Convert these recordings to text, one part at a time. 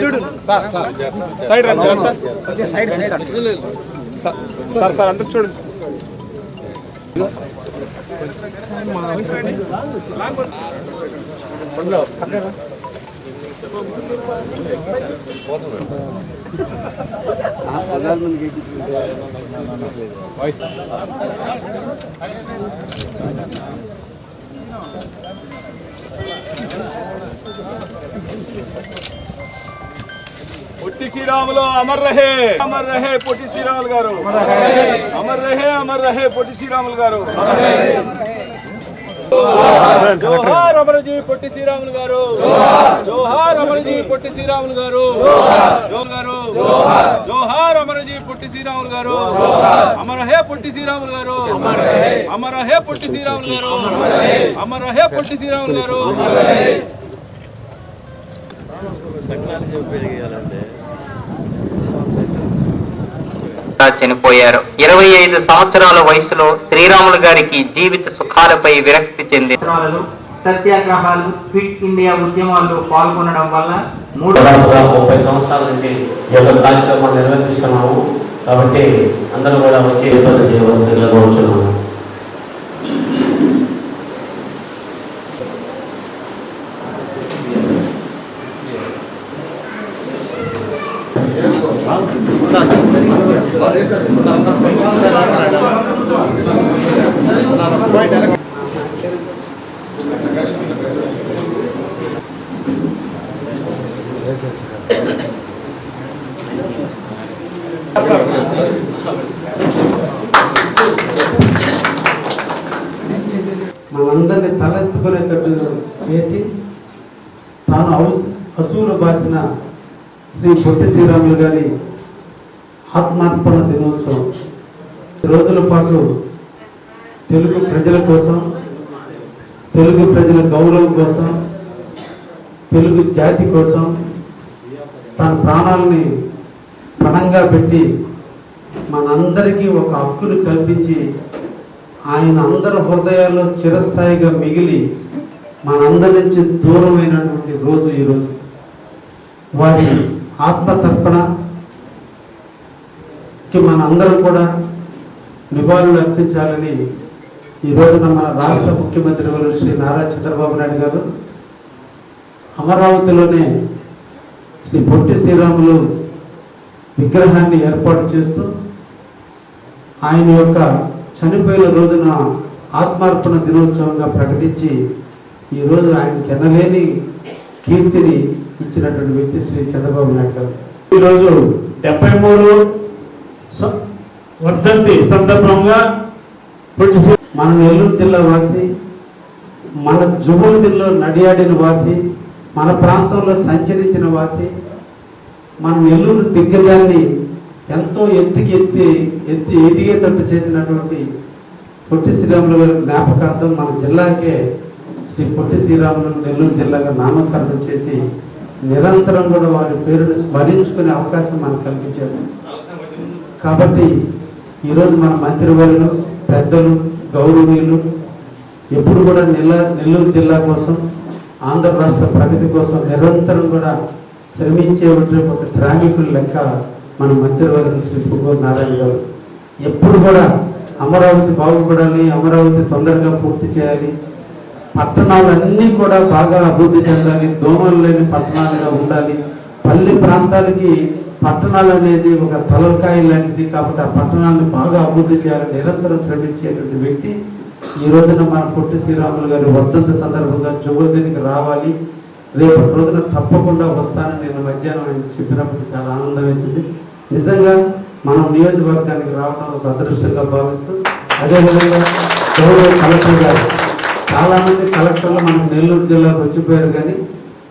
చూడు. Sir sir. Side రండి sir side side sir sir అందరు చూడు. వాయిస్ పొట్టి శ్రీరాములు అమర్ రహే అమర్ రహే పొట్టి శ్రీరాములు గారు. అమర్ రహే. అమర్ రహే పొట్టి శ్రీరాములు గారు. జోహార్ అమరజీ పొట్టి శ్రీరాములు గారు. జోహార్. అమరజీ పొట్టి శ్రీరాములు గారు. గారు. జోహార్. అమరజీ పొట్టి శ్రీరాములు గారు. అమర హే పొట్టి శ్రీరాములు గారు. అమర హే పొట్టి శ్రీరాములు గారు. అమర హే పొట్టి శ్రీరాములు గారు. చనిపోయారు. ఇరవై ఐదు సంవత్సరాల వయసులో శ్రీరాములు గారికి జీవిత సుఖాలపై విరక్తి చెంది సత్యాగ్రహాలు క్విట్ ఇండియా ఉద్యమాల్లో పాల్గొనడం వల్ల మూడు ముప్పై సంవత్సరాల నుండి ఈ యొక్క కార్యక్రమాన్ని నిర్వహిస్తున్నాము కాబట్టి అందరూ కూడా వచ్చి ఇబ్బంది చేయవలసిందిగా కోరుచున్నాము. మనందరినీ తలెత్తుకునేటట్టు చేసి తాను అవు- అసూలు బాసిన శ్రీ పొట్టి శ్రీరాములు గారి ఆత్మార్పణ దినోత్సవం రోజుల పాటు తెలుగు ప్రజల కోసం తెలుగు ప్రజల గౌరవం కోసం తెలుగు జాతి కోసం తన ప్రాణాలని పణంగా పెట్టి మనందరికీ ఒక హక్కును కల్పించి ఆయన అందరి హృదయాల్లో చిరస్థాయిగా మిగిలి మనందరి నుంచి దూరమైనటువంటి రోజు ఈరోజు వారి ఆత్మతర్పణకి మనందరం కూడా నివాళులు అర్పించాలని ఈ రోజున మన రాష్ట్ర ముఖ్యమంత్రి వారు శ్రీ నారా చంద్రబాబు నాయుడు గారు అమరావతిలోనే శ్రీ పొట్టి శ్రీరాములు విగ్రహాన్ని ఏర్పాటు చేస్తూ ఆయన యొక్క చనిపోయిన రోజున ఆత్మార్పణ దినోత్సవంగా ప్రకటించి ఈరోజు ఆయనకి ఎనలేని కీర్తిని ఇచ్చినటువంటి వ్యక్తి శ్రీ చంద్రబాబు నాయుడు గారు. ఈరోజు డెబ్బై మూడు వర్ధంతి సందర్భంగా మనం మన నెల్లూరు జిల్లా వాసి మన జుబులిలో నడియాడిన వాసి మన ప్రాంతంలో సంచరించిన వాసి మన నెల్లూరు దిగ్గజాన్ని ఎంతో ఎత్తుకి ఎత్తి ఎత్తి ఎదిగేటట్టు చేసినటువంటి పొట్టి శ్రీరాములు గారి జ్ఞాపకార్థం మన జిల్లాకే శ్రీ పొట్టి శ్రీరాములు నెల్లూరు జిల్లాగా నామకరణం చేసి నిరంతరం కూడా వారి పేరును స్మరించుకునే అవకాశం మనకు కల్పించారు. కాబట్టి ఈరోజు మన మంత్రివర్యులు పెద్దలు గౌరవీయులు ఎప్పుడు కూడా నెల్ల నెల్లూరు జిల్లా కోసం ఆంధ్ర రాష్ట్ర ప్రగతి కోసం నిరంతరం కూడా శ్రమించే ఒక శ్రామికుల లెక్క మన మంత్రివర్గ శ్రీ పువ్వూరు నారాయణ గారు. ఎప్పుడు కూడా అమరావతి బాగుపడాలి అమరావతి తొందరగా పూర్తి చేయాలి. పట్టణాలన్నీ కూడా బాగా అభివృద్ధి చెందాలి దోమలు లేని పట్టణాలుగా ఉండాలి. పల్లె ప్రాంతాలకి పట్టణాలు అనేది ఒక తలకాయ లాంటిది కాబట్టి ఆ పట్టణాలను బాగా అభివృద్ధి చేయాలని నిరంతరం శ్రమించేటువంటి వ్యక్తి ఈ రోజున మన పొట్టి శ్రీరాములు గారి వర్ధంత సందర్భంగా జువదినికి రావాలి. రేపటి రోజున తప్పకుండా వస్తానని నేను మధ్యాహ్నం చెప్పినప్పుడు చాలా ఆనందం వేసింది. నిజంగా మనం నియోజకవర్గానికి రావడం ఒక అదృష్టంగా భావిస్తూ అదేవిధంగా గౌరవ కలెక్టర్ గారు చాలా మంది కలెక్టర్లు మనం నెల్లూరు జిల్లాకు వచ్చిపోయారు కానీ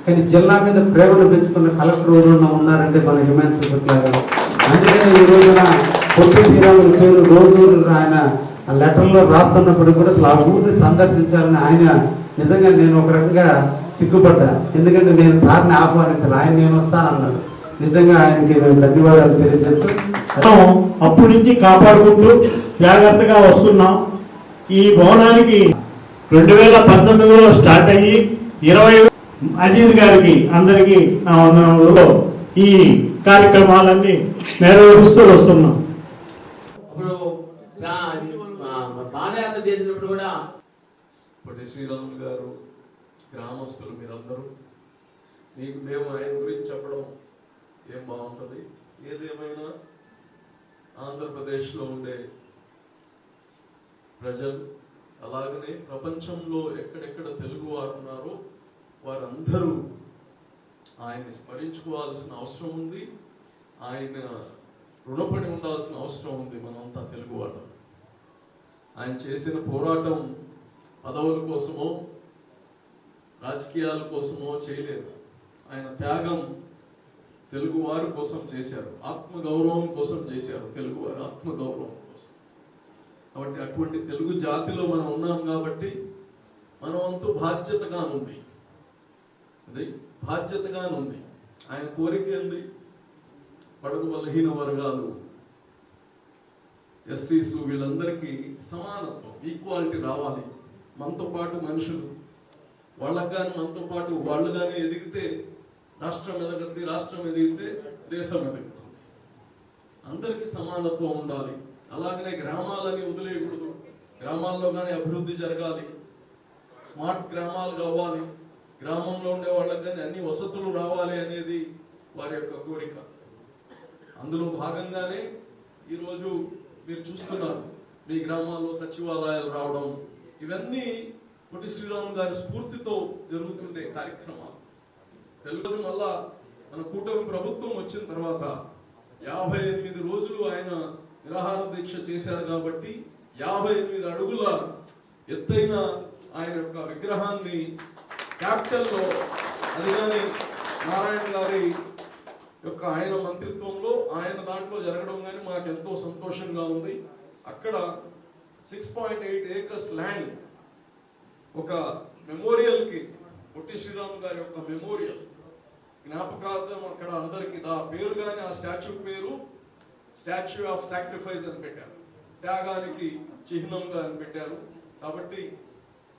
కానీ జిల్లా మీద ప్రేమను పెంచుకున్న కలెక్టర్ ఎవరైనా ఉన్నారంటే మన హ్యూమన్ సెక్రటరీ అందుకని ఈ రోజున పొట్టి శ్రీరాములు పేరు రోజు ఆయన ఆ లెటర్లో రాస్తున్నప్పుడు కూడా అసలు ఆ ఊరిని సందర్శించాలని ఆయన నిజంగా నేను ఒక రకంగా సిగ్గుపడ్డా. ఎందుకంటే నేను సార్ని ఆహ్వానించాను ఆయన నేను వస్తానన్నాడు. నిజంగా ఆయనకి మేము ధన్యవాదాలు తెలియజేస్తూ మనం అప్పటి నుంచి కాపాడుకుంటూ జాగ్రత్తగా వస్తున్నాం. ఈ భవనానికి రెండు వేల పంతొమ్మిదిలో స్టార్ట్ అయ్యి ఇరవై అజీద్ గారికి అందరికీ నా వందనములు. ఈ కార్యక్రమాలన్నీ నెరవేరుస్తూ వస్తున్నాం. పాదయాత్ర చేసినప్పుడు కూడా పొట్టి శ్రీరాములు గారు గ్రామస్తులు మీరందరూ మీకు మేము ఆయన గురించి చెప్పడం ఏం బాగుంటుంది? ఏదేమైనా ఆంధ్రప్రదేశ్లో ఉండే ప్రజలు అలాగనే ప్రపంచంలో ఎక్కడెక్కడ తెలుగు వారు ఉన్నారో వారందరూ ఆయన్ని స్మరించుకోవాల్సిన అవసరం ఉంది. ఆయన రుణపడి ఉండాల్సిన అవసరం ఉంది మనంతా తెలుగువాళ్ళం ఆయన చేసిన పోరాటం పదవుల కోసమో రాజకీయాల కోసమో చేయలేదు. ఆయన త్యాగం తెలుగు వారి కోసం చేశారు. ఆత్మ గౌరవం కోసం చేశారు తెలుగు వారు ఆత్మ గౌరవం కోసం. కాబట్టి అటువంటి తెలుగు జాతిలో మనం ఉన్నాం కాబట్టి మనం అంతు బాధ్యతగా ఉంది అది బాధ్యతగా ఉంది ఆయన కోరిక ఏంది? పడకు బలహీన వర్గాలు. ఎస్సీస్ వీళ్ళందరికీ సమానత్వం ఈక్వాలిటీ రావాలి. మనతో పాటు మనుషులు. వాళ్ళకు కానీ మనతో పాటు వాళ్ళు కానీ ఎదిగితే రాష్ట్రం ఎదగద్ది రాష్ట్రం ఎదిగితే దేశం ఎదుగుతుంది. అందరికీ సమానత్వం ఉండాలి. అలాగనే గ్రామాలని వదిలేయకూడదు. గ్రామాల్లో కానీ అభివృద్ధి జరగాలి. స్మార్ట్ గ్రామాలు కావాలి. గ్రామంలో ఉండే వాళ్ళకి కానీ అన్ని వసతులు రావాలి అనేది వారి యొక్క కోరిక. అందులో భాగంగానే ఈరోజు మీరు చూస్తున్నారు మీ గ్రామాల్లో సచివాలయాలు రావడం ఇవన్నీ పొట్టి శ్రీరామ్ గారి స్ఫూర్తితో జరుగుతుండే కార్యక్రమాలు. తెలుగు మళ్ళా మన కూటమి ప్రభుత్వం వచ్చిన తర్వాత యాభై ఎనిమిది రోజులు ఆయన నిరాహార దీక్ష చేశారు కాబట్టి యాభై ఎనిమిది అడుగుల ఎత్తైన ఆయన యొక్క విగ్రహాన్ని క్యాపిటల్లో అది కానీ నారాయణ గారి యొక్క ఆయన మంత్రిత్వంలో ఆయన దాంట్లో జరగడం కానీ మాకు ఎంతో సంతోషంగా ఉంది. అక్కడ six point eight acres land ఒక మెమోరియల్కి పొట్టి శ్రీరామ్ గారి యొక్క మెమోరియల్ జ్ఞాపకార్థం అక్కడ అందరికీ ఆ పేరు కానీ ఆ స్టాచ్యూ పేరు స్టాచ్యూ ఆఫ్ సాక్రిఫైస్ అని పెట్టారు. త్యాగానికి చిహ్నంగా అని పెట్టారు. కాబట్టి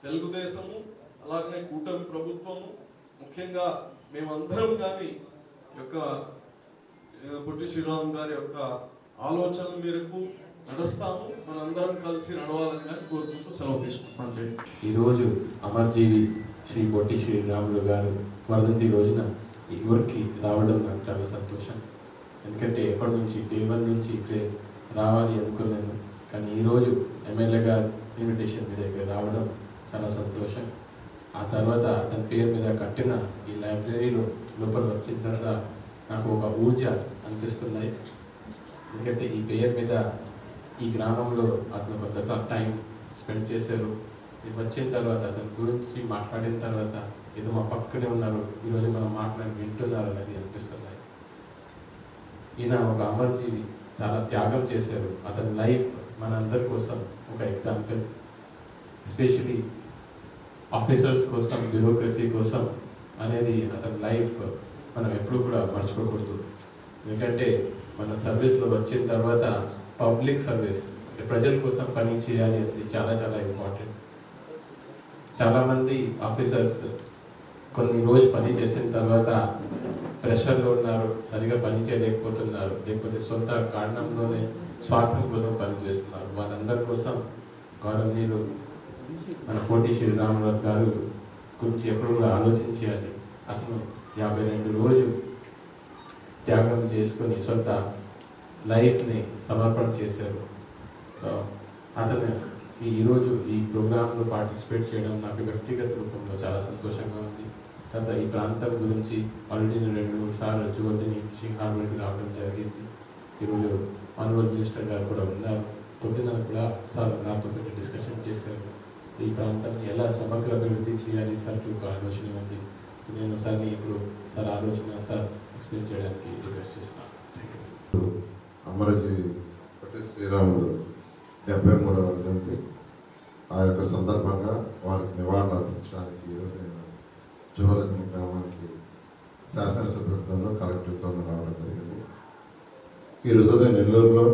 తెలుగుదేశము అలాగనే కూటమి ప్రభుత్వము ముఖ్యంగా మేమందరం కానీ యొక్క పొట్టి శ్రీరామ్ గారి యొక్క ఆలోచన మేరకు నడుస్తాము. మనందరం కలిసి నడవాలని కానీ కోరుకుంటూ సెలవు తీసుకుంటున్నాం. ఈరోజు అమర్జీవి శ్రీ పొట్టి శ్రీరాములు గారు వరదంతి రోజున ఈ ఊరికి రావడం నాకు చాలా సంతోషం. ఎందుకంటే ఎప్పటి నుంచి టేబుల్ నుంచి ఇక్కడే రావాలి అనుకున్నాను. కానీ ఈరోజు ఎమ్మెల్యే గారు ఇన్విటేషన్ మీద ఇక్కడ రావడం చాలా సంతోషం. ఆ తర్వాత తన పేరు మీద కట్టిన ఈ లైబ్రరీలో లోపల వచ్చిన తర్వాత నాకు ఒక ఊర్జ అనిపిస్తున్నాయి. ఎందుకంటే ఈ పేరు మీద ఈ గ్రామంలో అతను కొంత టైం స్పెండ్ చేశారు. వచ్చిన తర్వాత అతని గురించి మాట్లాడిన తర్వాత ఏదో మా పక్కనే ఉన్నారు. ఈరోజు మనం మాట్లాడి వింటున్నారు అనేది అనిపిస్తున్నాయి. ఈయన ఒక అమరజీవి చాలా త్యాగం చేశారు. అతని లైఫ్ మనందరి కోసం ఒక ఎగ్జాంపుల్. ఎస్పెషలీ ఆఫీసర్స్ కోసం బ్యూరోక్రసీ కోసం అనేది అతని లైఫ్ మనం ఎప్పుడు కూడా మర్చిపోకూడదు. ఎందుకంటే మన సర్వీస్లో వచ్చిన తర్వాత పబ్లిక్ సర్వీస్ ప్రజల కోసం పని చేయాలి అనేది చాలా చాలా ఇంపార్టెంట్. చాలామంది ఆఫీసర్స్ కొన్ని రోజు పని చేసిన తర్వాత ప్రెషర్లో ఉన్నారు సరిగా పని చేయలేకపోతున్నారు లేకపోతే సొంత కారణంలోనే స్వార్థం కోసం పని చేస్తున్నారు. వాళ్ళందరి కోసం గౌరవనీయులు మన కోటి శ్రీరామరావు గారు గురించి ఎప్పుడు కూడా ఆలోచించాలి అతను యాభై రెండు రోజు త్యాగం చేసుకొని సొంత లైఫ్ని సమర్పణ చేశారు. సో అతను ఈరోజు ఈ ప్రోగ్రాంలో పార్టిసిపేట్ చేయడం నాకు వ్యక్తిగత రూపంలో చాలా సంతోషంగా ఉంది. తర్వాత ఈ ప్రాంతం గురించి ఆల్రెడీ నేను రెండు మూడు సార్లు జువల్దిని సింహార్వడికి రావడం జరిగింది. ఈరోజు ఆనరబుల్ మినిస్టర్ గారు కూడా ఉన్నారు. పొద్దున కూడా సార్ నాతో కొంచెం డిస్కషన్ చేశారు. ఈ ప్రాంతాన్ని ఎలా సమగ్ర అభివృద్ధి చేయాలి? సార్ ఒక ఆలోచన ఉంది. నేను సార్ని ఇప్పుడు సార్ ఆలోచన సార్ ఎక్స్ప్లెయిన్ చేయడానికి రిక్వెస్ట్ చేస్తాను అమరజీ యూ శ్రీరాముడు డెబ్బై మూడవ జయంతి. ఆ యొక్క సందర్భంగా వారికి నివారణ అర్పించడానికి ఈరోజు నేను గ్రామానికి శాసనసభ్యులతో కలెక్టర్తో రావడం జరిగింది. ఈ రోజు నెల్లూరులో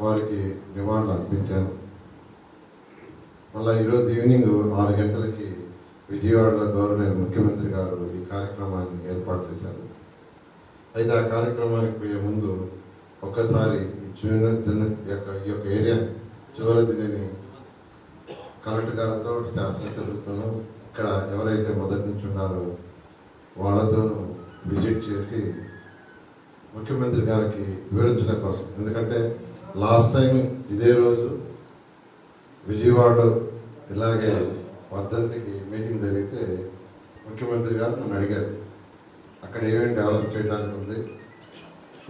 వారికి నివారణ అర్పించాను. మళ్ళీ ఈరోజు ఈవినింగ్ ఆరు గంటలకి విజయవాడలో గౌరవనీయ ముఖ్యమంత్రి గారు ఈ కార్యక్రమాన్ని ఏర్పాటు చేశారు. అయితే ఆ కార్యక్రమానికి పోయే ముందు ఒక్కసారి ఈ జూన యొక్క ఈ యొక్క ఏరియా జువలదిని కలెక్టర్ గారితో శాసనసభ్యులతోనూ ఇక్కడ ఎవరైతే మొదటి నుంచి ఉన్నారో వాళ్ళతో విజిట్ చేసి ముఖ్యమంత్రి గారికి వివరించడం కోసం. ఎందుకంటే లాస్ట్ టైం ఇదే రోజు విజయవాడలో ఇలాగే వర్ధంతికి మీటింగ్ జరిగితే ముఖ్యమంత్రి గారు నన్ను అడిగారు. అక్కడ ఏమేమి డెవలప్ చేయడానికి ఉంది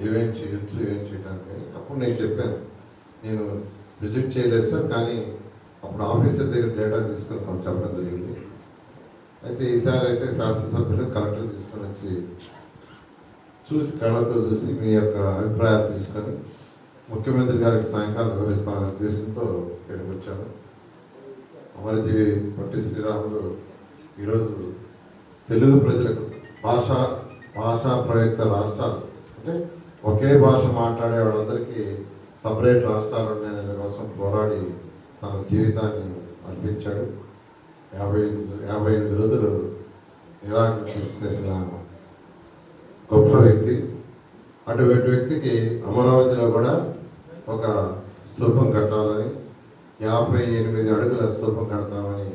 ఏమేమి చేయొచ్చు ఏమేమి చేయడానికి అప్పుడు నేను చెప్పాను. నేను విజిట్ చేయలేదు సార్ కానీ అప్పుడు ఆఫీసర్ దగ్గర డేటా తీసుకొని కొంచెం చెప్పడం జరిగింది. అయితే ఈసారి అయితే శాసనసభ్యులు కలెక్టర్ తీసుకొని వచ్చి చూసి కళ్ళతో చూసి మీ యొక్క అభిప్రాయాలు తీసుకొని ముఖ్యమంత్రి గారికి సాయంకాలం వివరిస్తామనే ఉద్దేశంతో ఇక్కడికి వచ్చాను. అమరజీవి పట్టి శ్రీరాములు ఈరోజు తెలుగు ప్రజలకు భాష భాషా ప్రయుక్త రాష్ట్రాలు అంటే ఒకే భాష మాట్లాడే వాళ్ళందరికీ సపరేట్ రాష్ట్రాలు ఉన్నాయనే కోసం పోరాడి తన జీవితాన్ని అర్పించాడు. యాభై యాభై ఎనిమిది రోజులు నిరాకరణ చేసిన గొప్ప వ్యక్తి. అటువంటి వ్యక్తికి అమరావతిలో కూడా ఒక స్థూపం కట్టాలని యాభై ఎనిమిది అడుగుల స్థూపం కడతామని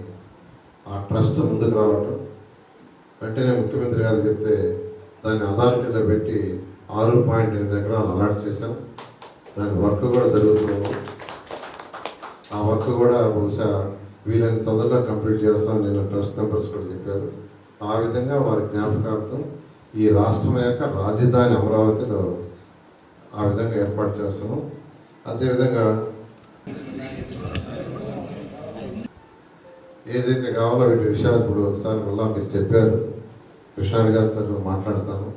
ఆ ట్రస్ట్ ముందుకు రావటం. వెంటనే ముఖ్యమంత్రి గారు చెప్తే దాన్ని అథారిటీలో పెట్టి ఆరు పాయింట్ ఎనిమిది ఎకరాలు అలాట్ చేశాం. దాని వర్క్ కూడా జరుగుతుంది. ఆ వర్క్ కూడా బహుశా వీళ్ళని తొందరగా కంప్లీట్ చేస్తాం నేను ట్రస్ట్ మెంబర్స్ కూడా చెప్పారు. ఆ విధంగా వారి జ్ఞాపకార్థం ఈ రాష్ట్రం యొక్క రాజధాని అమరావతిలో ఆ విధంగా ఏర్పాటు చేస్తాము. అదేవిధంగా ఏదైతే కావాలో వీటి విషయాలు ఇప్పుడు ఒకసారి మళ్ళా మీరు చెప్పారు. కృష్ణాని గారితో మాట్లాడతాను.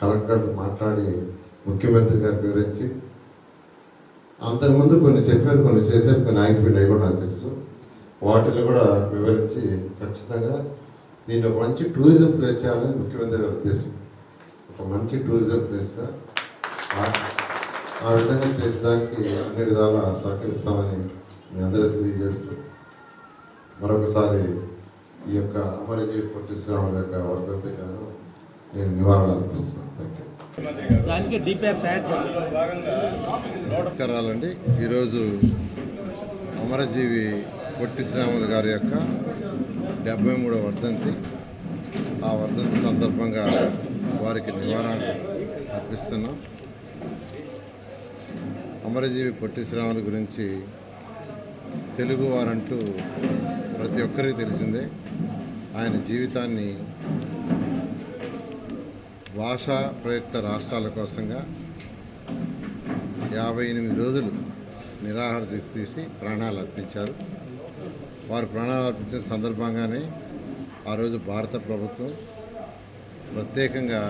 కలెక్టర్ గారితో మాట్లాడి ముఖ్యమంత్రి గారికి వివరించి అంతకుముందు కొన్ని చెప్పారు కొన్ని చేశారు కొన్ని ఆగిపోయినాయి కూడా నాకు తెలుసు. వాటిని కూడా వివరించి ఖచ్చితంగా దీన్ని ఒక మంచి టూరిజం ప్లేస్ చేయాలని ముఖ్యమంత్రి గారి ఉద్దేశం ఒక మంచి టూరిజం ప్లేస్గా ఆ- విధంగా చేసేదానికి అన్ని విధాలా సహకరిస్తామని మీ అందరూ తెలియజేస్తూ మరొకసారి ఈ యొక్క అమరజీవి పొట్టి శ్రీరాముల యొక్క వర్ధంతి గాను నేను నివారణ అర్పిస్తున్నాను. థ్యాంక్ యూ దానికి డిపిఆర్ తయారు చేయాలి నమస్కారాలండి. ఈరోజు అమరజీవి పొట్టి శ్రీరాములు గారి యొక్క డెబ్బై మూడవ వర్ధంతి. ఆ వర్ధంతి సందర్భంగా వారికి నివారణ అర్పిస్తున్నాం. అమరజీవి పొట్టి శ్రీరాములు గురించి తెలుగు వారంటూ ప్రతి ఒక్కరికి తెలిసిందే. ఆయన జీవితాన్ని భాషా ప్రయుక్త రాష్ట్రాల కోసంగా యాభై ఎనిమిది రోజులు నిరాహార దీక్ష తీసి ప్రాణాలు అర్పించారు. వారు ప్రాణాలు అర్పించిన సందర్భంగానే ఆ రోజు భారత ప్రభుత్వం ప్రత్యేకంగా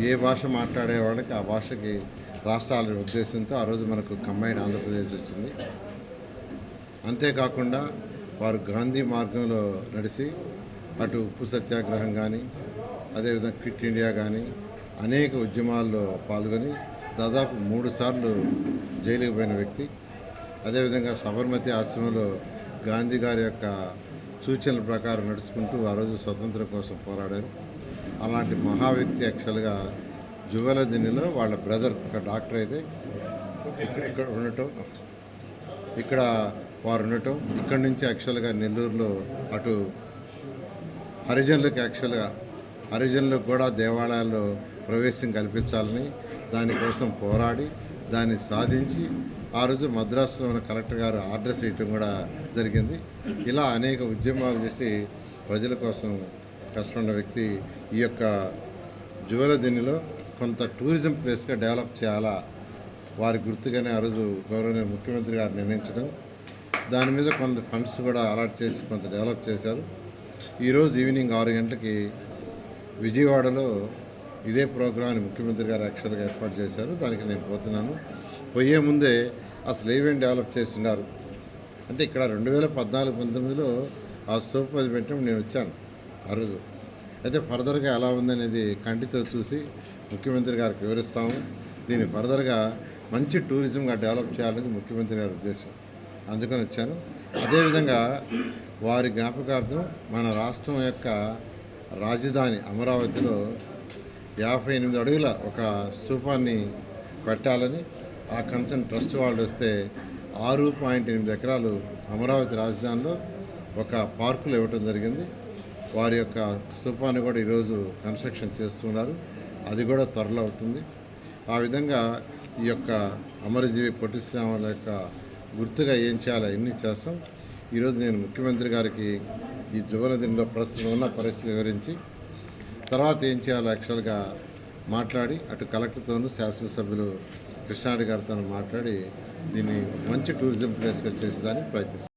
ఏ భాష మాట్లాడే వాళ్ళకి ఆ భాషకి రాష్ట్రాల ఉద్దేశంతో ఆ రోజు మనకు కంబైన్ ఆంధ్రప్రదేశ్ వచ్చింది. అంతేకాకుండా వారు గాంధీ మార్గంలో నడిచి అటు ఉప్పు సత్యాగ్రహం కానీ అదేవిధంగా క్విట్ ఇండియా కానీ అనేక ఉద్యమాల్లో పాల్గొని దాదాపు మూడు సార్లు జైలుకు పోయిన వ్యక్తి అదేవిధంగా సబర్మతి ఆశ్రమంలో గాంధీ గారి యొక్క సూచనల ప్రకారం నడుచుకుంటూ ఆ రోజు స్వతంత్రం కోసం పోరాడారు. అలాంటి మహా వ్యక్తి యాక్చువల్గా జువలదినిలో వాళ్ళ బ్రదర్ ఒక డాక్టర్ అయితే ఇక్కడ ఉండటం ఇక్కడ వారు ఉండటం ఇక్కడి నుంచి యాక్చువల్గా నెల్లూరులో అటు హరిజనులకు యాక్చువల్గా హరిజనులకు కూడా దేవాలయాల్లో ప్రవేశం కల్పించాలని దానికోసం పోరాడి దాన్ని సాధించి ఆ రోజు మద్రాసులో ఉన్న కలెక్టర్ గారు ఆర్డర్స్ ఇవ్వడం కూడా జరిగింది. ఇలా అనేక ఉద్యమాలు చేసి ప్రజల కోసం కష్టపడిన వ్యక్తి ఈ యొక్క జువలదినిలో కొంత టూరిజం ప్లేస్గా డెవలప్ చేయాలా? వారి గుర్తుగానే ఆ రోజు గౌరవనీయ ముఖ్యమంత్రి గారు నిర్ణయించడం. దాని మీద కొంత ఫండ్స్ కూడా అలాట్ చేసి కొంత డెవలప్ చేశారు. ఈరోజు ఈవినింగ్ ఆరు గంటలకి విజయవాడలో ఇదే ప్రోగ్రామ్ని ముఖ్యమంత్రి గారు యాక్చువల్గా ఏర్పాటు చేశారు. దానికి నేను పోతున్నాను. పోయే ముందే అసలు ఏమేమి డెవలప్ చేస్తున్నారు? అంటే ఇక్కడ రెండు వేల పద్నాలుగు పంతొమ్మిదిలో ఆ సోప్ అది పెట్టడం నేను వచ్చాను ఆ రోజు. అయితే ఫర్దర్గా ఎలా ఉందనేది కంటితో చూసి ముఖ్యమంత్రి గారికి వివరిస్తాము. దీన్ని ఫర్దర్గా మంచి టూరిజంగా డెవలప్ చేయాలనేది ముఖ్యమంత్రి గారి ఉద్దేశం. అందుకని వచ్చాను. అదేవిధంగా వారి జ్ఞాపకార్థం మన రాష్ట్రం యొక్క రాజధాని అమరావతిలో యాభై ఎనిమిది అడుగుల ఒక స్థూపాన్ని పెట్టాలని ఆ కన్సర్న్ ట్రస్ట్ వాళ్ళు వస్తే ఆరు పాయింట్ ఎనిమిది ఎకరాలు అమరావతి రాజధానిలో ఒక పార్కులు ఇవ్వటం జరిగింది. వారి యొక్క స్థూపాన్ని కూడా ఈరోజు కన్స్ట్రక్షన్ చేస్తున్నారు. అది కూడా త్వరలో అవుతుంది. ఆ విధంగా ఈ యొక్క అమరజీవి పొట్టి శ్రీరాముల యొక్క గుర్తుగా ఏం చేయాలో అన్నీ చేస్తాం. ఈరోజు నేను ముఖ్యమంత్రి గారికి ఈ జువనదిలో ప్రస్తుతం ఉన్న పరిస్థితి వివరించి తర్వాత ఏం చేయాలో యాక్చువల్గా మాట్లాడి అటు కలెక్టర్తోనూ శాసనసభ్యులు కృష్ణారెడ్డి గారితో మాట్లాడి దీన్ని మంచి టూరిజం ప్లేస్గా చేసేదానికి ప్రయత్నిస్తాను